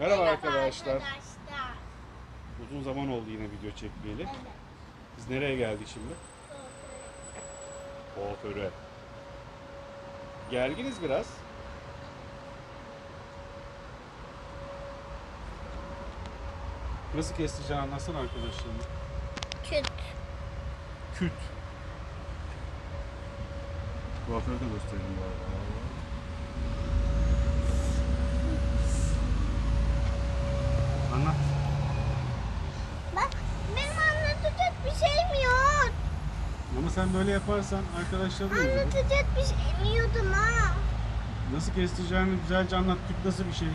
Merhaba arkadaşlar. arkadaşlar. Uzun zaman oldu yine video çekmeyeli. Evet. Biz nereye geldik şimdi? Kuaföre. Gerginiz biraz. Nasıl kestireceğini anlatsana arkadaşlarına. Küt. Küt. Kuaförü de gösterelim bu arada. Anlat. Bak benim anlatacak bir şeyim yok. Ama sen böyle yaparsan arkadaşlar da üzülür. Anlatacak bir şeyim yoktum ha. Nasıl kestireceğini güzelce anlat. Küt nasıl bir şey?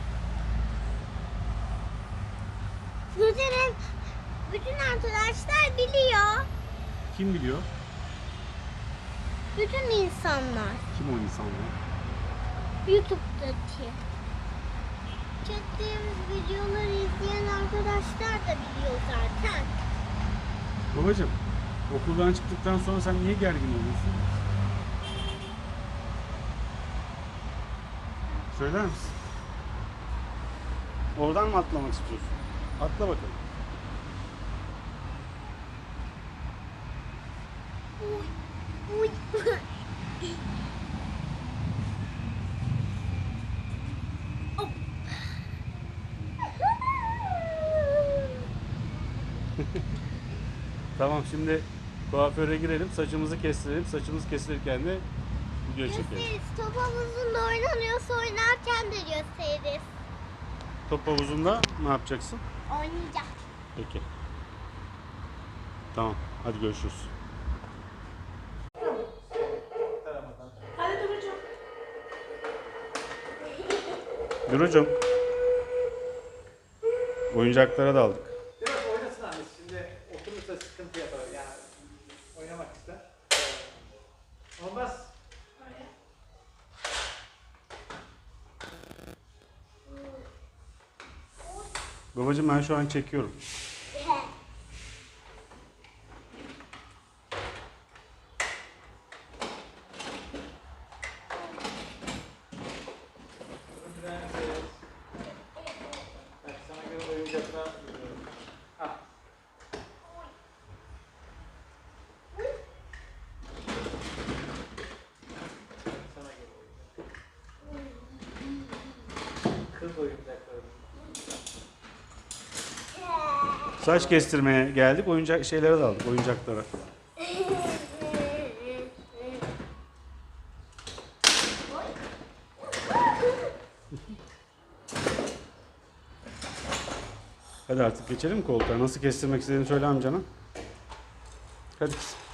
Bütün, bütün arkadaşlar biliyor. Kim biliyor? Bütün insanlar. Kim o insanlar? YouTube'daki. Çektiğimiz videoları izleyen arkadaşlar da biliyor zaten. Babacım, okuldan çıktıktan sonra sen niye gergin oluyorsun? Söyler misin? Oradan mı atlamak istiyorsun? Atla bakalım. Tamam şimdi kuaföre girelim, saçımızı kestirelim. Saçımız kesilirken de video çekelim. Gösteririz. Top havuzunda oynanıyorsa oynarken de gösteririz. Top havuzunda ne yapacaksın? Oynayacak. Peki. Tamam, hadi görüşürüz. Hadi Duru'cum. Durucum. Oyuncaklara annesi. Şimdi oturursa sıkıntı yapar. Yani oynamak ister. Olmaz. Babacım ben şu an çekiyorum. Saç kestirmeye geldik. Oyuncak şeylere daldık. Oyuncaklara. Hadi artık geçelim koltuğa? Nasıl kestirmek istediğini söyle amcana. Hadi kızım.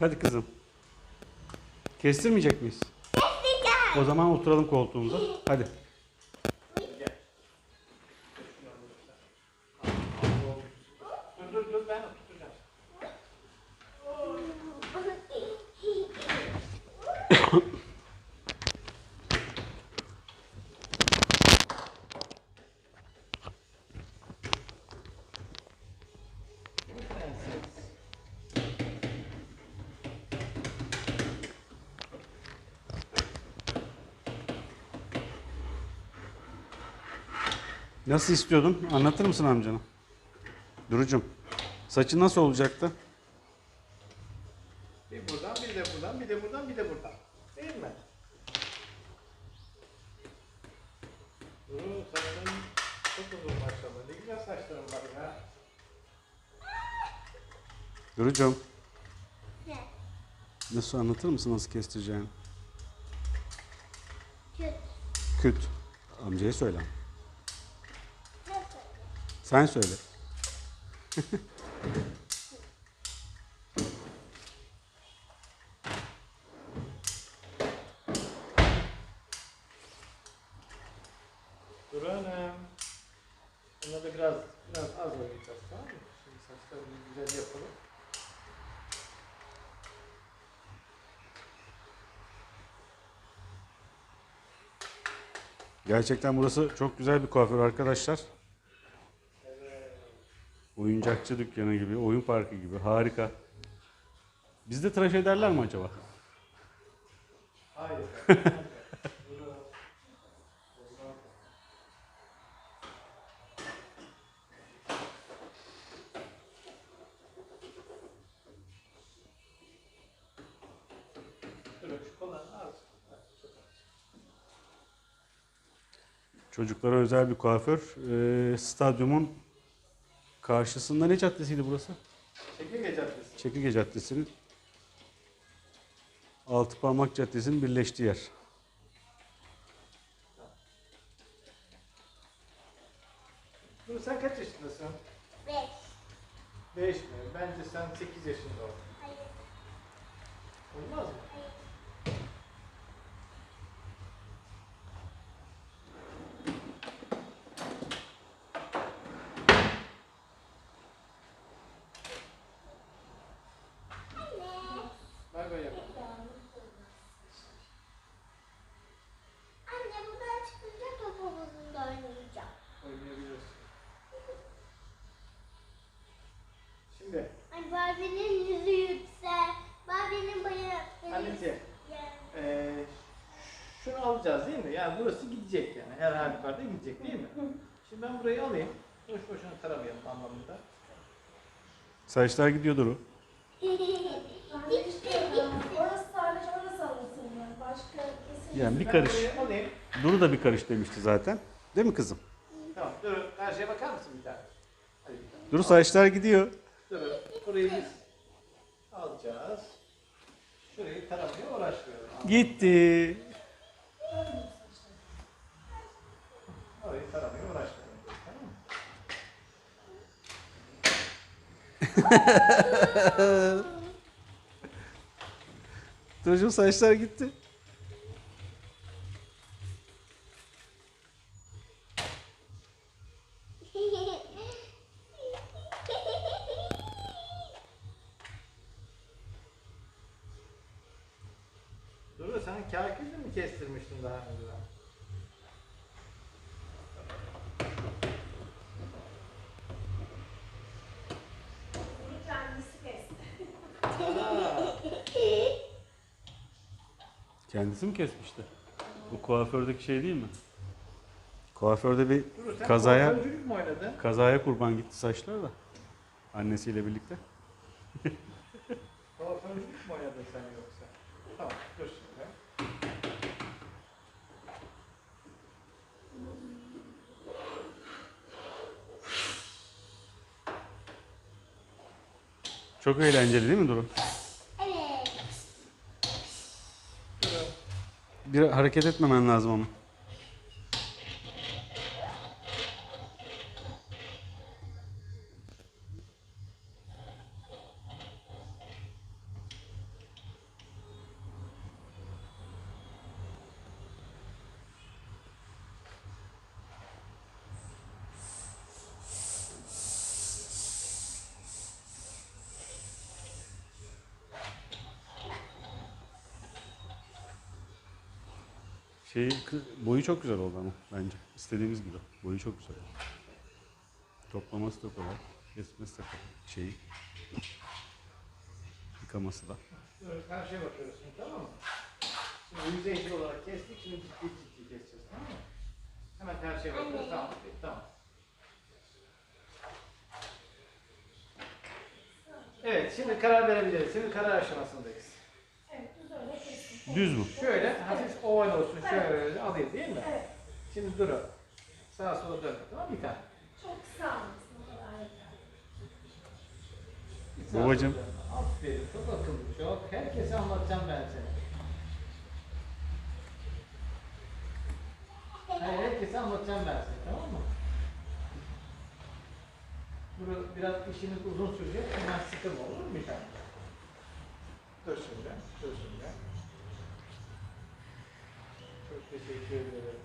Hadi kızım. Kestirmeyecek miyiz? O zaman oturalım koltuğumuza. Hadi. Nasıl istiyordun? Anlatır mısın amcana? Durucum. Saçı nasıl olacaktı? Bir buradan, bir de buradan, bir de buradan, bir de buradan. Değil mi? Oo, saçların çok uzun maşallah. Ne güzel saçların var ya. Durucum. Ne? Nasıl anlatır mısın nasıl kestireceğini? Küt. Küt. Amcaya söyle. Sen söyle. Dur Hanım. Buna da biraz, biraz az oynayacağız tamam mı? Şimdi saçlarını güzel yapalım. Gerçekten burası çok güzel bir kuaför arkadaşlar. Oyuncakçı dükkanı gibi, oyun parkı gibi. Harika. Bizde tıraş ederler mi acaba? Hayır. Çocuklara özel bir kuaför. Ee, stadyumun karşısında ne caddesiydi burası? Çekirge Caddesi. Çekirge Caddesi'nin Altıparmak Caddesi'nin birleştiği yer. Dur sen kaç yaşındasın? Beş. 5 mi? Bence sen 8 yaşında ol. Hayır. Olmaz mı? Hayır. Anne. Bay bay yap. Anne buradan çıkınca top havuzunda oynayacağım. Oynayabilirsin. Şimdi Ay Barbie'nin yüzü yüksel. Barbie'nin bayağı... anneciğim eee şunu alacağız değil mi? Yani burası gidecek yani. Her halükarda gidecek değil mi? Şimdi ben burayı alayım. Boş boşuna taramayalım anlamında. Saçlar gidiyordur o. Orası sadece orası anlatılmıyor. Başka kesin. Yani bir Ben karış. burayı alayım. Duru da bir karış demişti zaten. Değil mi kızım? Tamam dur. Her şeye bakar mısın bir tane? Hadi bir. Duru saçlar gidiyor. Dur. Burayı biz alacağız. Şurayı taramaya uğraşmıyorum. Gitti. Orayı taramaya uğraşmıyorum. Tamam mı? Duru'cum saçlar gitti. Dur sen kakülü mi kestirmiştin daha önceden? Bir kendisi kesti. Aa, Kendisi mi kesmişti? Bu kuafördeki şey değil mi? Kuaförde bir Dur sen Kazaya- kuaförcülük mü oynadın? kazaya kurban gitti saçlar da. Annesiyle birlikte. Kuaförcülük mü oynadın sen yoksa? Tamam dur şimdi. Çok eğlenceli değil mi Duru? Evet. Bir hareket etmemen lazım ama. Şey boyu çok güzel oldu ama bence. İstediğimiz gibi. Boyu çok güzel. Toplaması da kolay. Kesmesi de kolay. Şeyi. Yıkaması da. Dur karşıya bakıyoruz şimdi tamam mı? Şimdi yüzeysel olarak kestik şimdi ciddi ciddi keseceğiz tamam mı? Hemen karşıya bakıyoruz Anne. tamam tamam. Evet şimdi karar verebiliriz. Şimdi karar aşamasındayız. Evet, düz öyle kesin. Düz mü? Şöyle hafif oval olsun şöyle alayım değil mi? Evet, Şimdi durun. Sağa sola dön. Tamam mı? bir tane. çok kısa almışsın. o kadar yeter. Bir sağa Babacım. Aferin çok akıllı çok. Herkese anlatacağım ben seni. Hayır, herkese anlatacağım ben seni tamam mı? Bunu biraz işimiz uzun sürecek. Hemen sıkılma olur mu bir tane? Dur şimdi. Dur şimdi. Çok teşekkür ederim.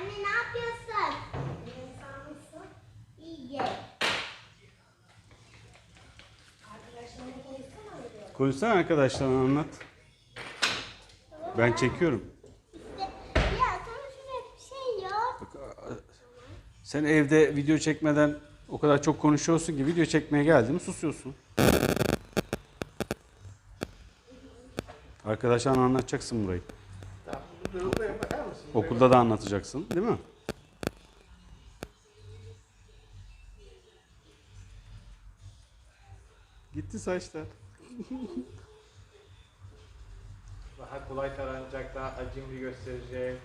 Anne ne yapıyorsun? Elini sağlıksın. İyi. Arkadaşlarına konuşsana arkadaşlarına anlat. Ben çekiyorum. Ya konuşacak bir şey yok. Sen evde video çekmeden o kadar çok konuşuyorsun ki video çekmeye geldim susuyorsun. Arkadaşlarına anlatacaksın burayı. Okulda da anlatacaksın değil mi? Gitti saçlar. Daha kolay taranacak, daha hacimli gösterecek.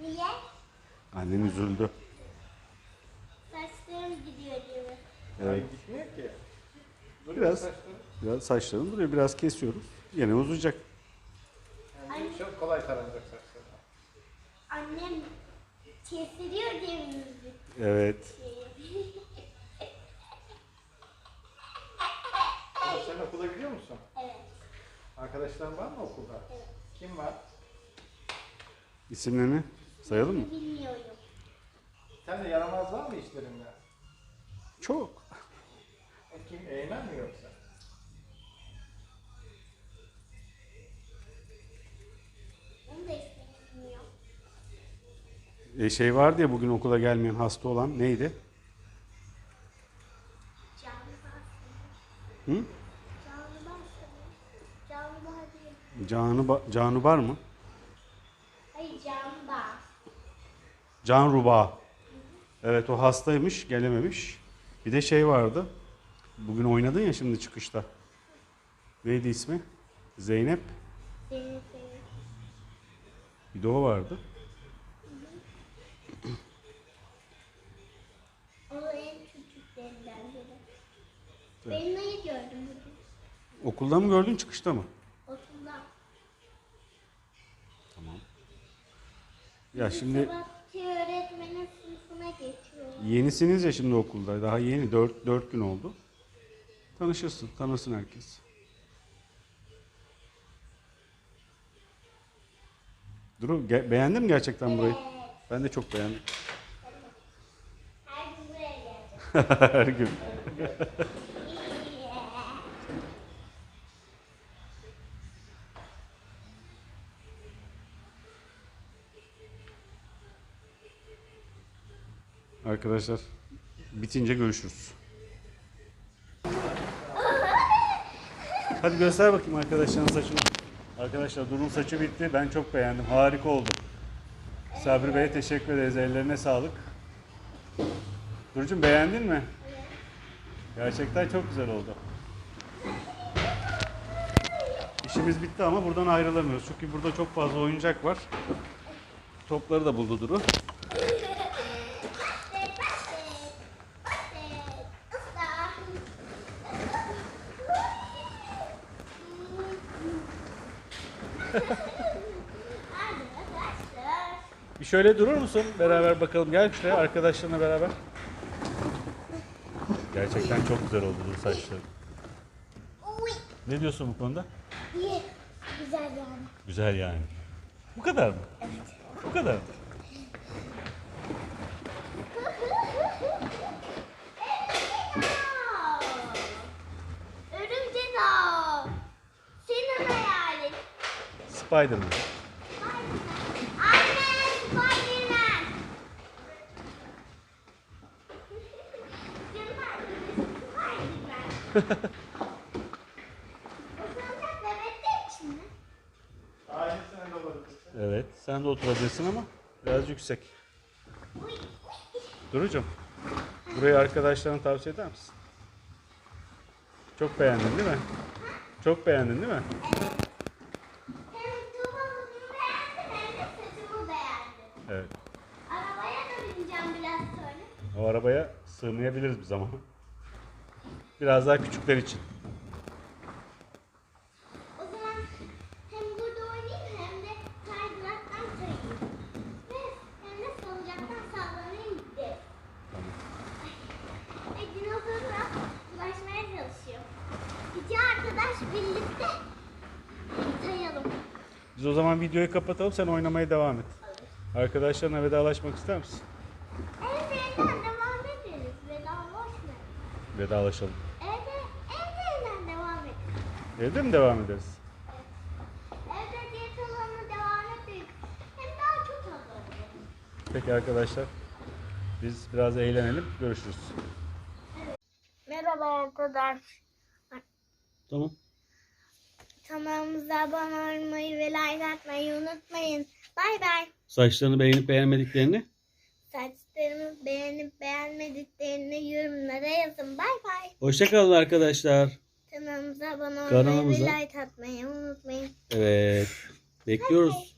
Niye? Annen üzüldü. Saçlarım gidiyor diyor. Evet. Ay, gitmiyor ki. Duruyor Biraz. saçları. Biraz saçların duruyor. Biraz kesiyoruz. Yine uzayacak. Yani çok kolay taranacak saçları. Annem kesiliyor diye mi üzüldü? Evet. Ama Sen okula gidiyor musun? Evet. Arkadaşların var mı okulda? Evet. Kim var? İsimlerini sayalım mı? Bilmiyorum. Sen de yaramaz var mı işlerinde? Çok. E, Kim? Eymen mi yoksa? Onu da işte bilmiyorum. E şey vardı ya bugün okula gelmeyen hasta olan neydi? Canlı. Hı? Canlı bahsediyor. Canlı bahsediyor. Canı ba- Canı var mı? Hayır canlı bah. Can Ruba. Evet o hastaymış, gelememiş. Bir de şey vardı. Bugün oynadın ya şimdi çıkışta. Neydi ismi? Zeynep. Seni. Bir de o vardı. O en küçüklerinden biri. Ben neyi gördüm bugün? Okulda mı gördün çıkışta mı? Okulda. Ya şimdi Sabahki öğretmenin sınıfına geçiyor. yenisiniz ya şimdi okulda. Daha yeni 4, 4 gün oldu. Tanışırsın, tanırsın herkes. Duru ge- beğendin mi gerçekten burayı? Ben de çok beğendim. Her gün buraya geleceğim. Her gün. Arkadaşlar bitince görüşürüz. Hadi göster bakayım arkadaşların saçını. Arkadaşlar Durun saçı bitti. Ben çok beğendim. Harika oldu. Sabri Bey'e teşekkür ederiz. Ellerine sağlık. Durucum beğendin mi? Gerçekten çok güzel oldu. İşimiz bitti ama buradan ayrılamıyoruz. Çünkü burada çok fazla oyuncak var. Topları da buldu Duru. Şöyle durur musun? Beraber bakalım. Gel şuraya arkadaşlarına beraber. Gerçekten çok güzel oldu Duru saçları. Uy. Ne diyorsun bu konuda? İyi. Güzel yani. Güzel yani. Bu kadar mı? Evet. Bu kadar mı? Örümcek ağ. Senin hayalin. Spiderman. Anne, Spiderman. Canım arkadaşım, Spiderman. O salıncak bebekler için mi? Ailesine de olabilir. Evet. Sen de oturabilirsin ama biraz yüksek. Durucum. Burayı arkadaşlarına tavsiye eder misin? Çok beğendin değil mi? Çok beğendin değil mi? Evet. Arabaya da bineceğim biraz sonra. O arabaya sığmayabiliriz bir zaman. Biraz daha küçükler için. O zaman hem burada oynayayım hem de kaydıraktan kayayım. Ve hem de salıncaktan sallanayım gidelim. Tamam. Ay, e, ulaşmaya çalışıyor. İki arkadaş birlikte kayalım. Biz o zaman videoyu kapatalım sen oynamaya devam et. Olur. Arkadaşlarına vedalaşmak ister misin? Evet, devam ederiz. Vedalaşmayalım. Vedalaşalım. Evde mi devam ederiz? Evde diyet alanına devam ederiz. Hem daha çok alırız. Peki arkadaşlar. Biz biraz eğlenelim. Görüşürüz. Merhaba arkadaşlar. Tamam. Kanalımıza abone olmayı ve like atmayı unutmayın. Bay bay. Saçlarını beğenip beğenmediklerini Saçlarımı beğenip beğenmediklerini yorumlara yazın. Bay bay. Hoşçakalın arkadaşlar. Kanalımıza abone olmayı Kanalımıza- ve like atmayı unutmayın. Evet. Bekliyoruz.